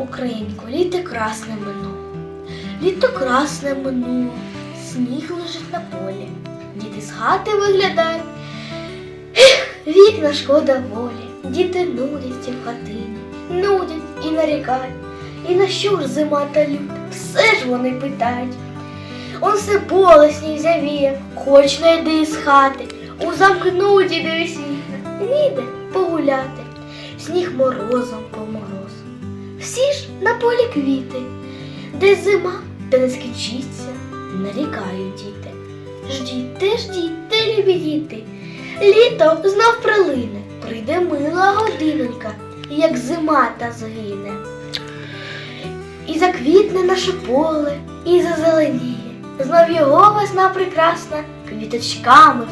Українко, літо красне минуло. Літо красне минуло, сніг лежить на полі. Діти з хати виглядають. Вікна шкода волі. Діти нудяться в хатині, нудять і нарікають. І на що ж зима та люта? Все ж вони питають. Он все поле сніг завіяв, хоч не йди з хати, у замкнуті дивись вікна, ніде погуляти, сніг морозом по морозу. Полі квіти, де зима, де не скінчиться, нарікають діти. Ждіть, ждіть, любі діти. Літо знов прилине, прийде мила годинонька, як зима та згине. І заквітне наше поле, і зазеленіє. Знов його весна прекрасна квіточками.